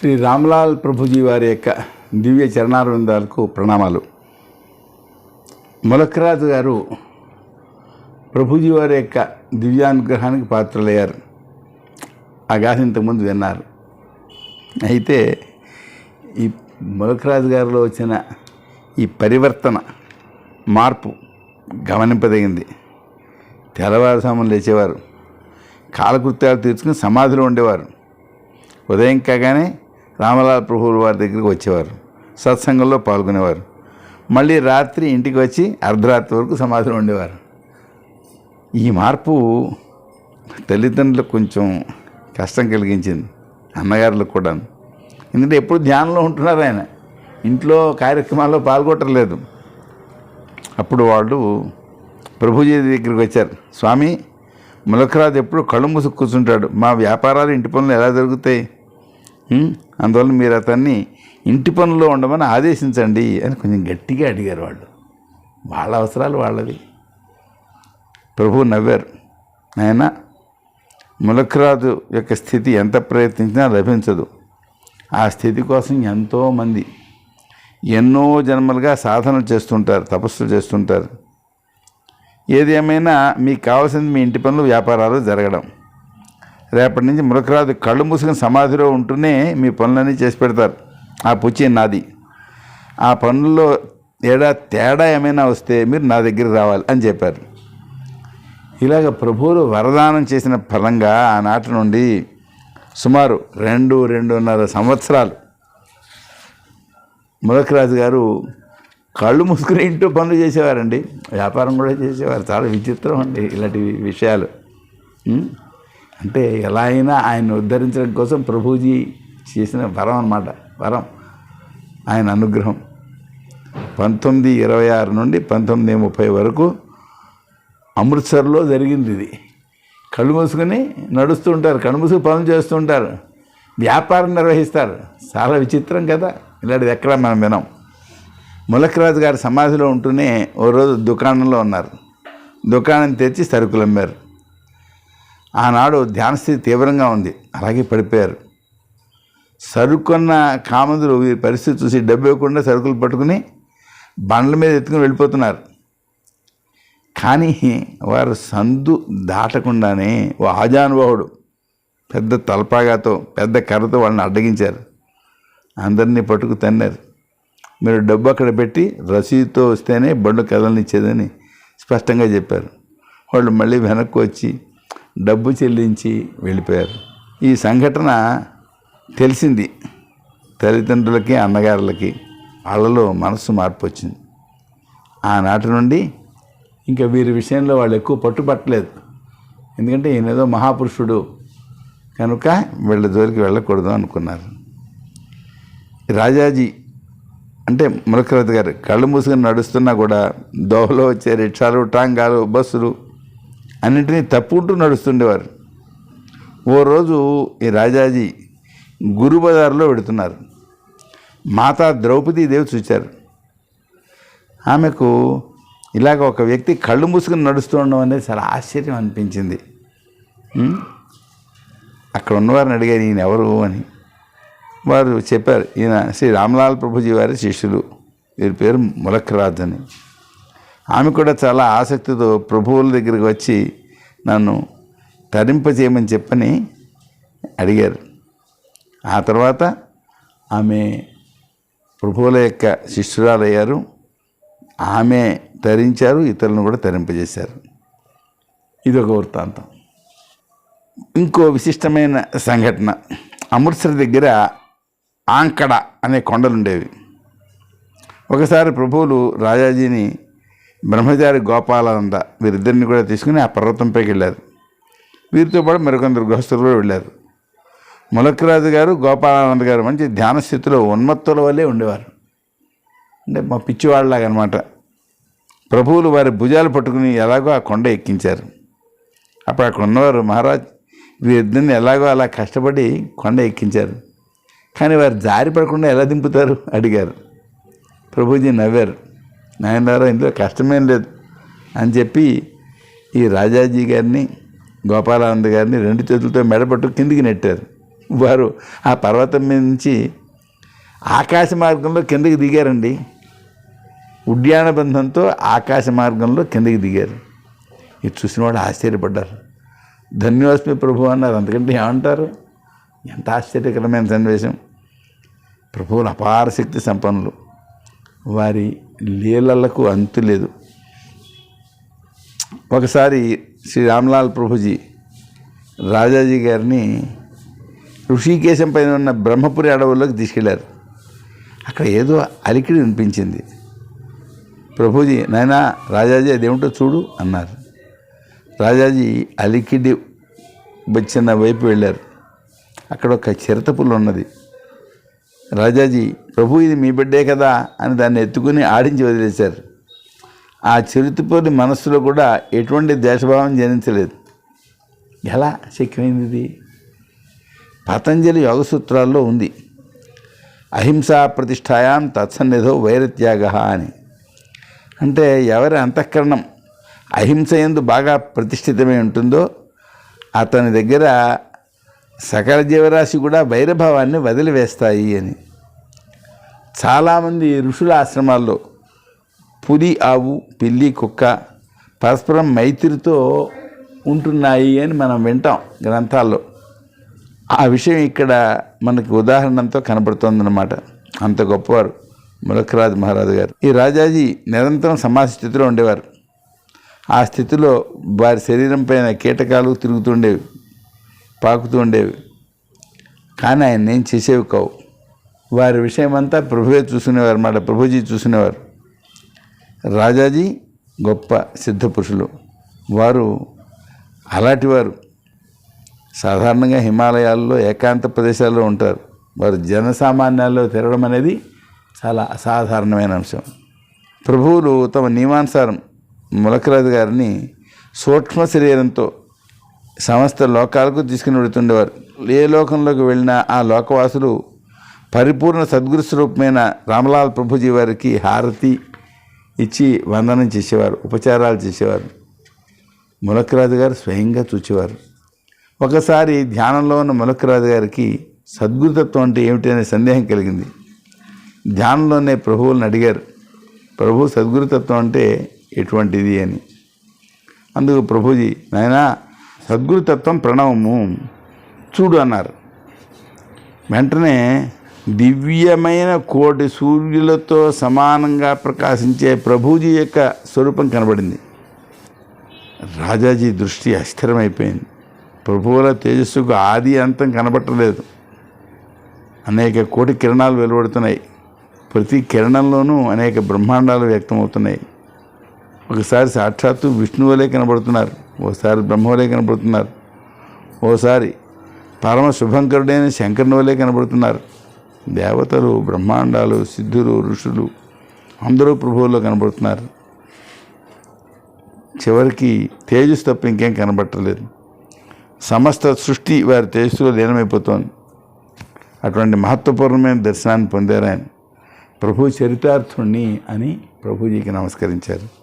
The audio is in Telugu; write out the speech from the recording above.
శ్రీ రామ్లాల్ ప్రభుజీ వారి యొక్క దివ్య చరణారవిందాలకు ప్రణామాలు. ములక్రాజు గారు ప్రభుజీ వారి యొక్క దివ్యానుగ్రహానికి పాత్రలయ్యారు. ఆ గాథ ఇంతకుముందు విన్నారు. అయితే ఈ ములక్రాజు గారిలో వచ్చిన ఈ పరివర్తన మార్పు గమనింపదగింది. తెల్లవారుసాములు లేచేవారు. కాలకృత్యాలు తీర్చుకుని సమాధిలో ఉండేవారు. ఉదయం కాగానే రామలాల్ ప్రభువుల వారి దగ్గరికి వచ్చేవారు. సత్సంగంలో పాల్గొనేవారు. మళ్ళీ రాత్రి ఇంటికి వచ్చి అర్ధరాత్రి వరకు సమాధిలో ఉండేవారు. ఈ మార్పు తల్లిదండ్రులకు కొంచెం కష్టం కలిగించింది అన్నగారులకు కూడా ఎందుకంటే ఎప్పుడు ధ్యానంలో ఉంటున్నారు ఆయన. ఇంట్లో కార్యక్రమాల్లో పాల్గొట్టలేదు. అప్పుడు వాళ్ళు ప్రభుజీ దగ్గరికి వచ్చారు. స్వామి ములకరాజు ఎప్పుడు కళ్ళు మూసుకు కూర్చుంటాడు. మా వ్యాపారాలు ఇంటి పనులు ఎలా జరుగుతాయి? అందువల్ల మీరు అతన్ని ఇంటి పనుల్లో ఉండమని ఆదేశించండి అని కొంచెం గట్టిగా అడిగారు వాళ్ళు. వాళ్ళ అవసరాలు వాళ్ళది ప్రభు నవ్వారు. ఆయన ములక్రాజు యొక్క స్థితి ఎంత ప్రయత్నించినా లభించదు. ఆ స్థితి కోసం ఎంతోమంది ఎన్నో జన్మలుగా సాధనలు చేస్తుంటారు తపస్సులు చేస్తుంటారు. ఏది ఏమైనా మీకు కావాల్సింది మీ ఇంటి పనులు వ్యాపారాలు జరగడం. రేపటి నుంచి మురకరాదు కళ్ళు మూసుకుని సమాధిలో ఉంటూనే మీ పనులన్నీ చేసి పెడతారు. ఆ పుచ్చి నాది. ఆ పనుల్లో ఏడా తేడా ఏమైనా వస్తే మీరు నా దగ్గరికి రావాలి అని చెప్పారు. ఇలాగ ప్రభువులు వరదానం చేసిన ఫలంగా ఆనాటి నుండి సుమారు రెండు రెండున్నర సంవత్సరాలు మురకరాజు గారు కళ్ళు మూసుకుని ఇంటూ పనులు చేసేవారండి. వ్యాపారం కూడా చేసేవారు. చాలా విచిత్రం అండి ఇలాంటి విషయాలు. అంటే ఎలా అయినా ఆయన ఉద్ధరించడం కోసం ప్రభుజీ చేసిన వరం అన్నమాట. వరం. ఆయన అనుగ్రహం. పంతొమ్మిది ఇరవై ఆరు నుండి పంతొమ్మిది ముప్పై వరకు అమృత్సర్లో జరిగింది ఇది. కళ్ళు మూసుకొని నడుస్తూ ఉంటారు కళ్ళు మూసుకు పనులు చేస్తూ ఉంటారు వ్యాపారం నిర్వహిస్తారు. చాలా విచిత్రం కదా. ఇలాంటిది ఎక్కడ మనం వినాం. ములకరాజు గారి సమాధిలో ఉంటూనే ఓ రోజు దుకాణంలో ఉన్నారు. దుకాణం తెచ్చి సరుకులు అమ్మారు. ఆనాడు ధ్యానస్థితి తీవ్రంగా ఉంది. అలాగే పడిపోయారు. సరుకున్న కామందులు పరిస్థితి చూసి డబ్బు ఇవ్వకుండా సరుకులు పట్టుకుని బండ్ల మీద ఎత్తుకుని వెళ్ళిపోతున్నారు. కానీ వారు సందు దాటకుండానే ఓ ఆజానుభావుడు పెద్ద తలపాగాతో పెద్ద కర్రతో వాళ్ళని అడ్డగించారు. అందరినీ పట్టుకు తన్నారు. మీరు డబ్బు అక్కడ పెట్టి రసీదుతో వస్తేనే బండ్లు కదలనిచ్చేదని స్పష్టంగా చెప్పారు. వాళ్ళు మళ్ళీ వెనక్కి వచ్చి డబ్బు చెల్లించి వెళ్ళిపోయారు. ఈ సంఘటన తెలిసింది. తల్లిదండ్రులకి అన్నగారులకి వాళ్ళలో మనసు మార్పు వచ్చింది. ఆనాటి నుండి ఇంకా వీరి విషయంలో వాళ్ళు ఎక్కువ పట్టుపట్టలేదు ఎందుకంటే ఈయన ఏదో మహాపురుషుడు. కనుక వీళ్ళ జోలికి వెళ్ళకూడదు అనుకున్నారు. రాజాజీ అంటే ములకరత్ గారు కళ్ళు మూసుకొని నడుస్తున్నా కూడా దోహలో వచ్చే రిక్షాలు టాంగాలు బస్సులు అన్నింటినీ తప్పుకుంటూ నడుస్తుండేవారు. ఓ రోజు ఈ రాజాజీ గురు బజార్లో పెడుతున్నారు. మాతా ద్రౌపదీదేవి చూచారు ఆమెకు ఇలాగ ఒక వ్యక్తి కళ్ళు మూసుకుని నడుస్తూ ఉండడం అనేది చాలా ఆశ్చర్యం అనిపించింది. అక్కడ ఉన్నవారిని అడిగారు ఈయన ఎవరు? అని. వారు చెప్పారు ఈయన శ్రీ రామలాల్ ప్రభుజీ వారి శిష్యులు. వీరి పేరు ములక్రాజ్ అని. ఆమె కూడా చాలా ఆసక్తితో ప్రభువుల దగ్గరికి వచ్చి నన్ను తరింపజేయమని చెప్పని అడిగారు. ఆ తర్వాత ఆమె ప్రభువుల యొక్క శిష్యురాలయ్యారు. ఆమె తరించారు ఇతరులను కూడా తరింపజేశారు. ఇది ఒక వృత్తాంతం. ఇంకో విశిష్టమైన సంఘటన. అమృత్సర్ దగ్గర ఆంకడ అనే కొండలుండేవి. ఒకసారి ప్రభువులు రాజాజీని బ్రహ్మచారి గోపాలనంద వీరిద్దరిని కూడా తీసుకుని ఆ పర్వతంపైకి వెళ్ళారు. వీరితో పాటు మరికొందరు గృహస్థులు కూడా వెళ్ళారు. ములక్కరాజు గారు గోపాలానంద గారు మంచి ధ్యాన స్థితిలో ఉన్మత్తుల వల్లే ఉండేవారు. అంటే మా పిచ్చివాళ్ళలాగనమాట ప్రభువులు వారి భుజాలు పట్టుకుని ఎలాగో ఆ కొండ ఎక్కించారు. అప్పుడు అక్కడ ఉన్నవారు మహారాజ్ వీరిద్దరిని ఎలాగో అలా కష్టపడి కొండ ఎక్కించారు. కానీ వారు జారి పడకుండా ఎలా దింపుతారు? అడిగారు. ప్రభుజీ నవ్వారు. నాయనారా ఇందులో కష్టమేం లేదు అని చెప్పి ఈ రాజాజీ గారిని గోపాలానంద గారిని రెండు చేతులతో మెడపట్టు కిందికి నెట్టారు. వారు ఆ పర్వతం మీద నుంచి ఆకాశ మార్గంలో కిందకి దిగారండి. ఉడ్యాన బంధంతో ఆకాశ మార్గంలో కిందకి దిగారు. ఇది చూసిన వాళ్ళు ఆశ్చర్యపడ్డారు. ధన్యోస్మి ప్రభు అన్నారు అందుకంటే ఏమంటారు? ఎంత ఆశ్చర్యకరమైన సన్నివేశం. ప్రభువులు అపార శక్తి సంపన్నులు. వారి లీలలకు అంతు లేదు. ఒకసారి శ్రీ రామ్లాల్ ప్రభుజీ రాజాజీ గారిని ఋషికేశం పైన ఉన్న బ్రహ్మపురి అడవుల్లోకి తీసుకెళ్ళారు. అక్కడ ఏదో అలికిడి వినిపించింది. ప్రభుజీ నాయనా రాజాజీ అదేమిటో చూడు అన్నారు. రాజాజీ అలికిడి వచ్చిన వైపు వెళ్ళారు. అక్కడ ఒక చిరతపులు ఉన్నది రాజాజీ ప్రభు ఇది మీ బిడ్డే కదా అని దాన్ని ఎత్తుకుని ఆడించి వదిలేశారు. ఆ చిరుతిపోని మనస్సులో కూడా ఎటువంటి దేశభావం జనించలేదు. ఎలా శక్యమైంది ఇది? పతంజలి యోగ సూత్రాల్లో ఉంది. అహింసా ప్రతిష్టాయాం తత్సన్నిధో వైరత్యాగ అని. అంటే ఎవరి అంతఃకరణం అహింస ఎందు బాగా ప్రతిష్ఠితమై ఉంటుందో అతని దగ్గర సకల జీవరాశి కూడా వైరభావాన్ని వదిలివేస్తాయి అని. చాలామంది ఋషుల ఆశ్రమాల్లో పులి ఆవు పిల్లి కుక్క పరస్పరం మైత్రితో ఉంటున్నాయి అని మనం వింటాం గ్రంథాల్లో. ఆ విషయం ఇక్కడ మనకి ఉదాహరణతో కనబడుతోందన్నమాట. అంత గొప్పవారు ములకరాజు మహారాజు గారు. ఈ రాజాజీ నిరంతరం సమాజ స్థితిలో ఉండేవారు. ఆ స్థితిలో వారి శరీరం పైన కీటకాలు తిరుగుతుండేవి. పాకుతూ ఉండేవి. కానీ ఆయన ఏం చేసేవి కావు. వారి విషయమంతా ప్రభువే చూసుకునేవారు అన్నమాట ప్రభుజీ చూసుకునేవారు. రాజాజీ గొప్ప సిద్ధ పురుషులు. వారు అలాంటి వారు సాధారణంగా హిమాలయాల్లో ఏకాంత ప్రదేశాల్లో ఉంటారు. వారు జనసామాన్యాల్లో తిరగడం అనేది చాలా అసాధారణమైన అంశం. ప్రభువులు తమ నియమానుసారం ములకరాజు గారిని సూక్ష్మ శరీరంతో సమస్త లోకాలకు తీసుకుని వెళుతుండేవారు. ఏ లోకంలోకి వెళ్ళినా ఆ లోకవాసులు పరిపూర్ణ సద్గురు స్వరూపమైన రామలాల్ ప్రభుజీ వారికి హారతి ఇచ్చి వందనం చేసేవారు ఉపచారాలు చేసేవారు. ములకరాజు గారు స్వయంగా చూచేవారు. ఒకసారి ధ్యానంలో ఉన్న ములకరాజు గారికి సద్గురుతత్వం అంటే ఏమిటి అనే సందేహం కలిగింది. ధ్యానంలోనే ప్రభువులను అడిగారు ప్రభు సద్గురుతత్వం అంటే ఎటువంటిది? అని. అందుకు ప్రభుజీ నాయనా సద్గురుతత్వం ప్రణవము. చూడు అన్నారు. వెంటనే దివ్యమైన కోటి సూర్యులతో సమానంగా ప్రకాశించే ప్రభుజీ యొక్క స్వరూపం కనబడింది. రాజాజీ దృష్టి అస్థిరమైపోయింది. ప్రభువుల తేజస్సుకు ఆది అంతం కనబట్టలేదు అనేక కోటి కిరణాలు వెలువడుతున్నాయి. ప్రతి కిరణంలోనూ అనేక బ్రహ్మాండాలు వ్యక్తమవుతున్నాయి. ఒకసారి సాక్షాత్తు విష్ణువులే కనబడుతున్నారు. ఓసారి బ్రహ్మవలే కనబడుతున్నారు. ఓసారి పరమ శుభంకరుడైన శంకరుని వలె కనబడుతున్నారు. దేవతలు బ్రహ్మాండాలు సిద్ధులు ఋషులు అందరూ ప్రభువుల్లో కనబడుతున్నారు. చివరికి తేజస్సు తప్ప ఇంకేం కనబట్టలేదు సమస్త సృష్టి వారి తేజస్సులో లీనమైపోతోంది. అటువంటి మహత్వపూర్ణమైన దర్శనాన్ని పొందారు ఆయన ప్రభు చరితార్థుణ్ణి అని ప్రభుజీకి నమస్కరించారు.